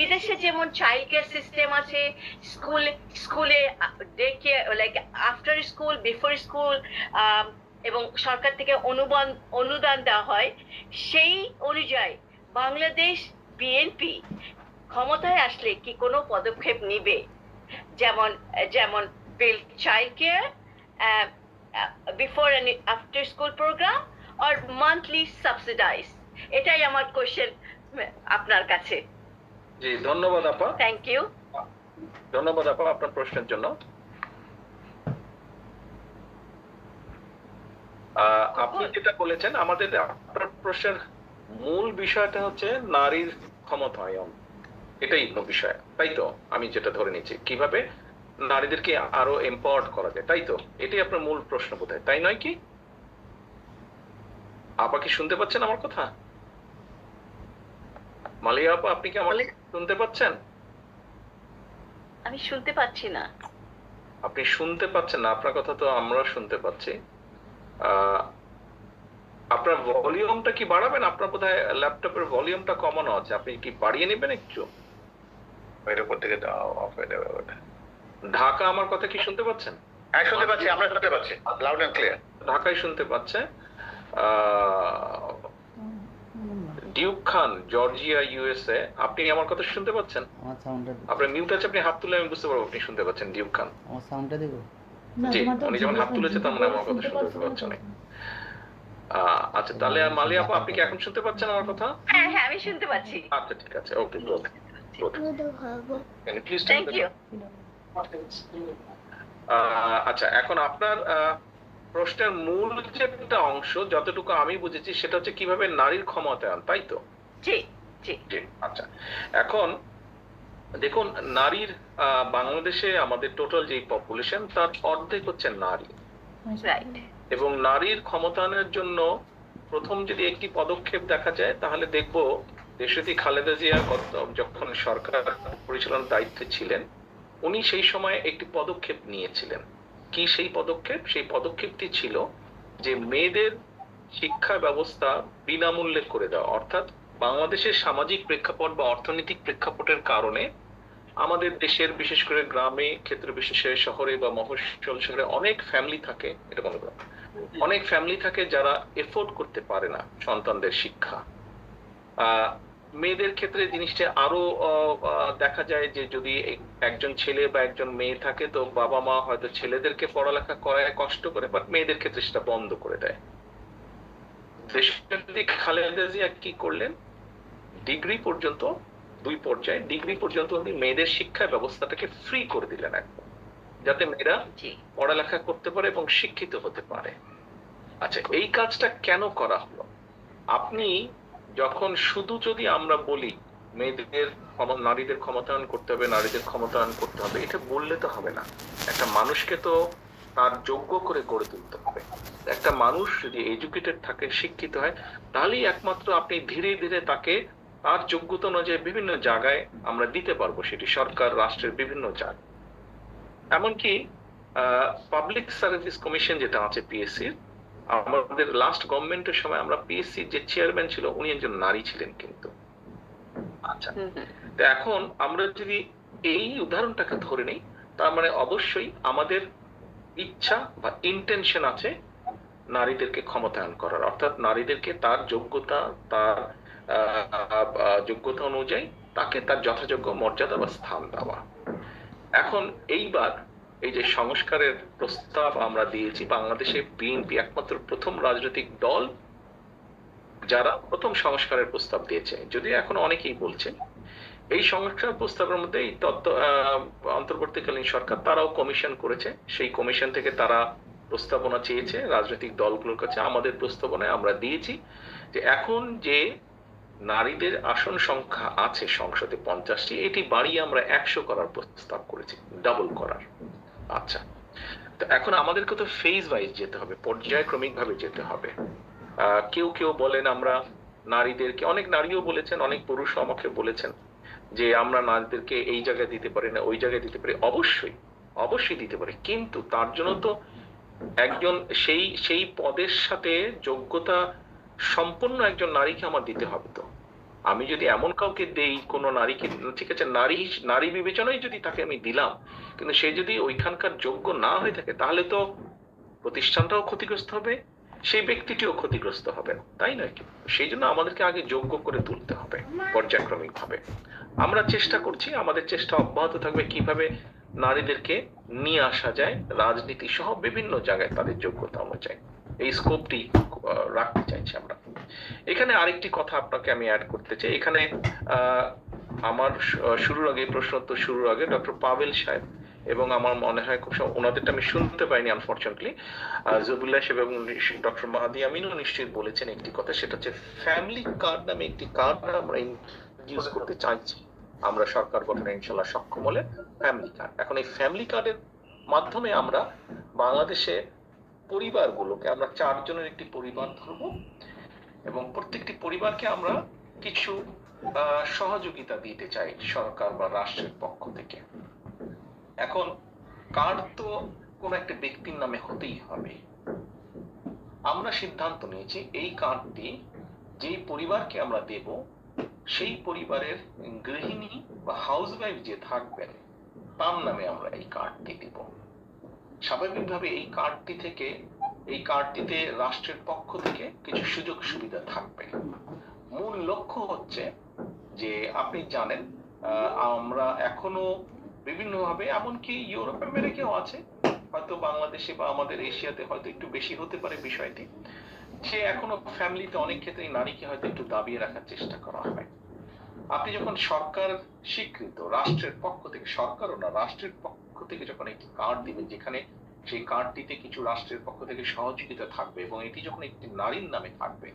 বিদেশে যেমন child care system আছে স্কুল স্কুলে day care like after school before school এবং সরকার থেকে অনুদান অনুদান দেওয়া হয়, সেই অনুযায়ী বাংলাদেশ বিএনপি ক্ষমতায় আসলে কি কোনো পদক্ষেপ নিবে? যেমন যেমন বিল child care before and after school program R monthly subsidize এটাই আমার কোয়েশ্চেন আপনার কাছে। জি ধন্যবাদ আপা। থ্যাংক ইউ ধন্যবাদ আপা আপনার প্রশ্নের জন্য। আপনি যেটা বলেছেন আমাদের আপনার প্রশ্নের মূল বিষয়টা হচ্ছে নারীর ক্ষমতায়ন। এটাই বিষয় তাই তো? আমি যেটা ধরে নিচ্ছি কীভাবে নারীদেরকে আরও এম্পাওয়ার্ড করা যায় তাই তো? এটাই আপনার মূল প্রশ্ন বোধহয় তাই নয় কি? আপা কি শুনতে পাচ্ছেন আমার কথা? মালিয়া আপা আপনি কি আমার শুনতে পাচ্ছেন? আমি শুনতে পাচ্ছি না। আপনি শুনতে পাচ্ছেন না আপনার কথা তো আমরা শুনতে পাচ্ছি। আপনার ভলিউমটা কি বাড়াবেন? আপনার বোধহয় ল্যাপটপের ভলিউমটা কমানো আছে। আপনি কি বাড়িয়ে নেবেন একটু? উপর থেকে অফ হয়ে যাবে ওটা। ঢাকা আমার কথা কি শুনতে পাচ্ছেন? হ্যাঁ শুনতে পাচ্ছি আমরা শুনতে পাচ্ছি। লাউড অ্যান্ড ক্লিয়ার ঢাকায় শুনতে পাচ্ছে। আহ, ডিউক খান জর্জিয়া ইউএসএ আপনি আমার কথা শুনতে পাচ্ছেন? আমার সাউন্ডটা আপনার মিউট আছে আপনি হাত তুলে আমি বুঝতে পারব আপনি শুনতে পাচ্ছেন ডিউক খান। আমার সাউন্ডটা দেখো জি উনি যখন হাত তুলেছে তার মানে আমার কথা শুনতে পাচ্ছে না আহ, আচ্ছা তাহলে মালি আপা আপনি কি এখন শুনতে পাচ্ছেন আমার কথা? হ্যাঁ হ্যাঁ আমি শুনতে পাচ্ছি। আচ্ছা ঠিক আছে okay good please thank you আচ্ছা এখন আপনার প্রশ্নের মূল যে একটা অংশ যতটুকু আমি বুঝেছি সেটা হচ্ছে কীভাবে নারীর ক্ষমতায়ন তাই তো? জি জি। আচ্ছা। এখন দেখুন নারীর বাংলাদেশে আমাদের টোটাল যে পপুলেশন তার অর্ধেক হচ্ছে নারী। রাইট এবং নারীর ক্ষমতায়নের জন্য প্রথম যদি একটি পদক্ষেপ দেখা যায় তাহলে দেখব দেশরী খালেদা জিয়া যখন সরকার পরিচালনার দায়িত্বে ছিলেন উনি সেই সময় একটি পদক্ষেপ নিয়েছিলেন। কি সেই পদক্ষেপ? সেই পদক্ষেপটি ছিল যে মেয়েদের শিক্ষা ব্যবস্থা বিনামূল্যে করে দেওয়া। অর্থাৎ বাংলাদেশের সামাজিক প্রেক্ষাপট বা অর্থনৈতিক প্রেক্ষাপটের কারণে আমাদের দেশের, বিশেষ করে গ্রামে, ক্ষেত্র বিশেষে, শহরে বা মফস্বল শহরে অনেক ফ্যামিলি থাকে, এটা বলব অনেক ফ্যামিলি থাকে যারা এফোর্ড করতে পারে না সন্তানদের শিক্ষা। মেয়েদের ক্ষেত্রে জিনিসটা আরও দেখা যায় যে যদি একজন ছেলে বা একজন মেয়ে থাকে তো বাবা মা হয়তো ছেলেদেরকে পড়ালেখা করায় কষ্ট করে বাট মেয়েদের ক্ষেত্রে সেটা বন্ধ করে দেয়। খালেদা জিয়া কি করলেন? ডিগ্রি পর্যন্ত দুই পর্যায়ে ডিগ্রি পর্যন্ত উনি মেয়েদের শিক্ষা ব্যবস্থাটাকে ফ্রি করে দিলেন একদম যাতে মেয়েরা পড়ালেখা করতে পারে এবং শিক্ষিত হতে পারে। আচ্ছা এই কাজটা কেন করা হলো? আপনি যখন শুধু যদি আমরা বলি মেয়েদের নারীদের ক্ষমতায়ন করতে হবে, নারীদের ক্ষমতায়ন করতে হবে, এটা বললে তো হবে না। একটা মানুষকে তো তার যোগ্য করে গড়ে তুলতে হবে। একটা মানুষ যদি এডুকেটেড থাকে, শিক্ষিত হয়, তাহলেই একমাত্র আপনি ধীরে ধীরে তাকে তার যোগ্যতা অনুযায়ী বিভিন্ন জায়গায় আমরা দিতে পারব। সেটি সরকার, রাষ্ট্রের বিভিন্ন জায়গায়। এমনকি পাবলিক সার্ভিস কমিশন যেটা আছে পিএসসির আমাদের লাস্ট গভর্নমেন্টের সময় আমরা পিএসসি যে চেয়ারম্যান ছিল, উনি একজন নারী ছিলেন কিন্তু। আচ্ছা। তো এখন আমরা যদি এই উদাহরণটাকে ধরে নিই তার মানে অবশ্যই আমাদের ইচ্ছা বা ইন্টেনশন আছে নারীদেরকে ক্ষমতায়ন করার। অর্থাৎ নারীদেরকে তার যোগ্যতা তার যোগ্যতা অনুযায়ী তাকে তার যথাযোগ্য মর্যাদা বা স্থান দেওয়া। এখন এইবার এই যে সংস্কারের প্রস্তাব আমরা দিয়েছি বাংলাদেশে বিএনপি একমাত্র প্রথম রাজনৈতিক দল যারা প্রথম সংস্কারের প্রস্তাব দিয়েছে যদিও এখন অনেকেই বলছেন এই সংস্কার প্রস্তাবের মধ্যে এই তত্ত্ব অন্তর্বর্তীকালীন সরকার তারাও কমিশন করেছে। সেই কমিশন থেকে তারা প্রস্তাবনা চেয়েছে, রাজনৈতিক দলগুলোর কাছে আমাদের প্রস্তাবনায় আমরা দিয়েছি যে এখন যে নারীদের আসন সংখ্যা আছে সংসদে পঞ্চাশটি, এটি বাড়িয়ে আমরা একশো করার প্রস্তাব করেছি ডাবল করার। আচ্ছা তো এখন আমাদেরকে তো ফেজ ওয়াইজ যেতে হবে পর্যায়ক্রমিক ভাবে যেতে হবে। কেউ কেউ বলেন আমরা নারীদেরকে, অনেক নারীও বলেছেন, অনেক পুরুষও আমাকে বলেছেন যে আমরা নারীদেরকে এই জায়গায় দিতে পারি না, ওই জায়গায় দিতে পারি। অবশ্যই অবশ্যই দিতে পারি। কিন্তু তার জন্য তো একজন সেই সেই পদের সাথে যোগ্যতা সম্পন্ন একজন নারীকে আমার দিতে হবে তো। আমি যদি এমন কাউকে দেই, কোনো নারীকে, ঠিক আছে, নারী নারী বিবেচনায় যদি তাকে আমি দিলাম, কিন্তু সে যদি ওইখানকার যোগ্য না হয়ে থাকে, তাহলে তো প্রতিষ্ঠানটাও ক্ষতিগ্রস্ত হবে সেই ব্যক্তিটিও ক্ষতিগ্রস্ত হবে। তাই নয় কি? সেই জন্য আমাদেরকে আগে যোগ্য করে তুলতে হবে পর্যায়ক্রমিক ভাবে আমরা চেষ্টা করছি, আমাদের চেষ্টা অব্যাহত থাকবে কীভাবে নারীদেরকে নিয়ে আসা যায়, রাজনীতি সহ বিভিন্ন জায়গায় তাদের যোগ্যতা অনুযায়ী। এই স্কোপটি রাখতে চাইছি আমরা। এখানে আরেকটি কথা আপনাকে আমি অ্যাড করতে চাই। এখানে আমার শুরুর আগে প্রশ্ন উত্তর শুরুর আগে ডক্টর পাভেল সাহেব এবং আমার মনে হয় খুব ওনাদেরটা আমি শুনতে পাইনি আনফর্চুনেটলি জবুল্লাহ সাহেব এবং ডক্টর মাহাদি আমিনও নিশ্চয়ই বলেছেন একটি কথা, সেটা হচ্ছে ফ্যামিলি কার্ড নামে একটি কার্ড আমরা ইউজ করতে চাইছি। আমরা সরকার গঠনে ইনশাল্লাহ সক্ষম হলে ফ্যামিলি কার্ড এখন এই ফ্যামিলি কার্ডের মাধ্যমে আমরা বাংলাদেশে পরিবারগুলোকে, আমরা চারজনের একটি পরিবার ধরবো এবং প্রত্যেকটি পরিবারকে আমরা কিছু সহযোগিতা দিতে চাই সরকার বা রাষ্ট্রের পক্ষ থেকে। এখন কার্ড তো কোন একটা ব্যক্তির নামে হতেই হবে। আমরা সিদ্ধান্ত নিয়েছি, এই কার্ডটি যেই পরিবারকে আমরা দেব, সেই পরিবারের গৃহিণী বা হাউসওয়াইফ যে থাকবেন, তার নামে আমরা এই কার্ডটি দিব। স্বাভাবিকভাবে এই কার্ডটি থেকে, এই কার্ডটিতে রাষ্ট্রের পক্ষ থেকে কিছু সুযোগ সুবিধা থাকবে। মূল লক্ষ্য হচ্ছে যে, আপনি জানেন আমরা এখনও বিভিন্নভাবে, এমনকি ইউরোপ, আমেরিকাও আছে। হয়তো বাংলাদেশে বা আমাদের এশিয়াতে হয়তো একটু বেশি হতে পারে বিষয়টি। সে এখনও ফ্যামিলিতে অনেক ক্ষেত্রে নারীকে হয়তো একটু দাবিয়ে রাখার চেষ্টা করা হয়। আপনি যখন সরকার স্বীকৃত, রাষ্ট্রের পক্ষ থেকে, সরকারও না, রাষ্ট্রের পক্ষ থেকে যখন একটি কার্ড দিবেন, যেখানে সেই কার্ডটিতে কিছু রাষ্ট্রের পক্ষ থেকে সহযোগিতা থাকবে এবং এটি যখন একটি নারীর নামে থাকবে,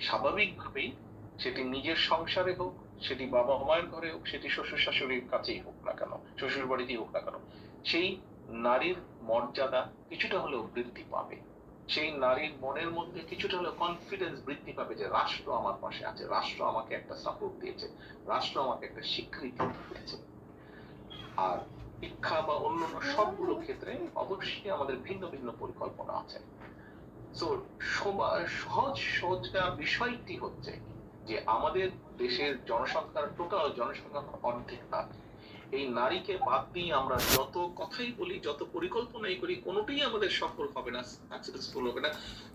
স্বাভাবিকভাবেই সেটি নিজের সংসারে হোক সেটি বাবা মায়ের ঘরে হোক, সেটি শ্বশুর শাশুড়ির কাছেই হোক না কেন, শ্বশুর বাড়িতেই হোক না কেন, সেই নারীর মর্যাদা কিছুটা হলেও বৃদ্ধি পাবে। সেই নারীর মনের মধ্যে কিছুটা হলেও কনফিডেন্স বৃদ্ধি পাবে যে রাষ্ট্র আমার পাশে আছে, রাষ্ট্র আমাকে একটা সাপোর্ট দিয়েছে, রাষ্ট্র আমাকে একটা স্বীকৃতি দিয়েছে। আর শিক্ষা বা অন্যান্য সবগুলো ক্ষেত্রে অবশ্যই আমাদের ভিন্ন ভিন্ন পরিকল্পনা আছে। তো সহজ সোজা বিষয়টি হচ্ছে যে আমাদের দেশের জনসংখ্যার টোটাল জনসংখ্যার অর্ধেক নারী এই নারীকে বাদ দিয়ে আমরা যত কথাই বলি, যত পরিকল্পনাই করি, কোনোটাই আমাদের সফল হবে না সাকসেসফুল হবে না।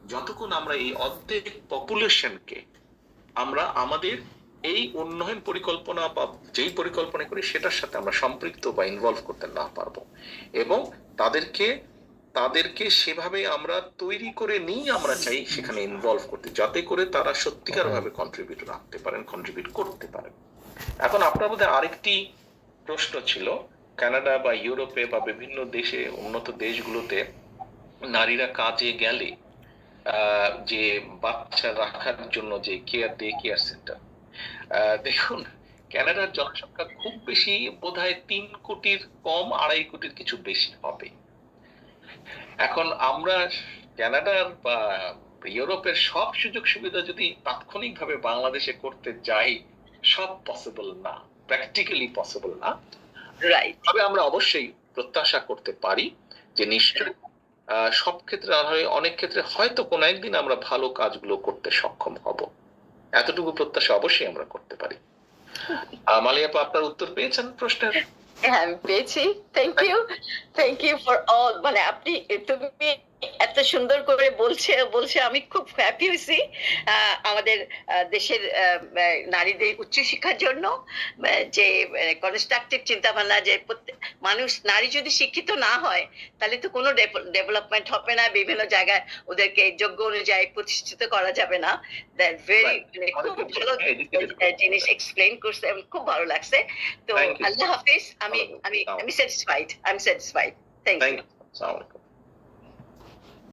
যতক্ষণ আমরা এই অর্ধেক পপুলেশনকে আমরা আমাদের এই উন্নয়ন পরিকল্পনা বা যেই পরিকল্পনা করি, সেটার সাথে আমরা সম্পৃক্ত বা ইনভলভ করতে না পারব। এবং তাদেরকে তাদেরকে সেভাবে আমরা তৈরি করে নিয়ে আমরা চাই সেখানে ইনভলভ করতে, যাতে করে তারা সত্যিকার ভাবে কন্ট্রিবিউট রাখতে পারেন কন্ট্রিবিউট করতে পারেন। এখন আপনার মধ্যে আরেকটি প্রশ্ন ছিল, কানাডা বা ইউরোপে বা বিভিন্ন দেশে, উন্নত দেশগুলোতে নারীরা কাজে গেলে যে বাচ্চা রাখার জন্য যে কেয়ার ডে কেয়ার সেন্টার দেখুন, কানাডার জনসংখ্যা খুব বেশি, বোধহয় তিন কোটির কম, আড়াই কোটির কিছু বেশি হবে। এখন আমরা কানাডার বা ইউরোপের সব সুযোগ সুবিধা যদি তাৎক্ষণিকভাবে বাংলাদেশে করতে যাই সব পসিবল না প্র্যাকটিক্যালি পসিবল না। রাইট তবে আমরা অবশ্যই প্রত্যাশা করতে পারি যে নিশ্চয়ই সব ক্ষেত্রে হয় অনেক ক্ষেত্রে হয়তো কোনো একদিন আমরা ভালো কাজগুলো করতে সক্ষম হব। এতটুকু প্রত্যাশা অবশ্যই আমরা করতে পারি। মালিয়াপা আপনার উত্তর পেয়েছেন প্রশ্নের? হ্যাঁ আমি পেয়েছি thank you thank you for all মানে আপনি তুমি এত সুন্দর করে বলছে বলছে আমি খুব হ্যাপি হয়েছি আমাদের দেশের নারীদের উচ্চশিক্ষার জন্য যে কনস্ট্রাকটিভ চিন্তা ভাবনা যে মানুষ নারী যদি শিক্ষিত না হয় তাহলে তো কোনো ডেভেলপমেন্ট হবে না বিভিন্ন জায়গায় ওদেরকে যোগ্য অনুযায়ী প্রতিষ্ঠিত করা যাবে না। That very. খুব ভালো জিনিস এক্সপ্লেন করছে খুব ভালো লাগছে। তো আল্লাহ হাফিজ আমি আমি আমি satisfied I am satisfied thank you thank you আসসালামু আলাইকুম।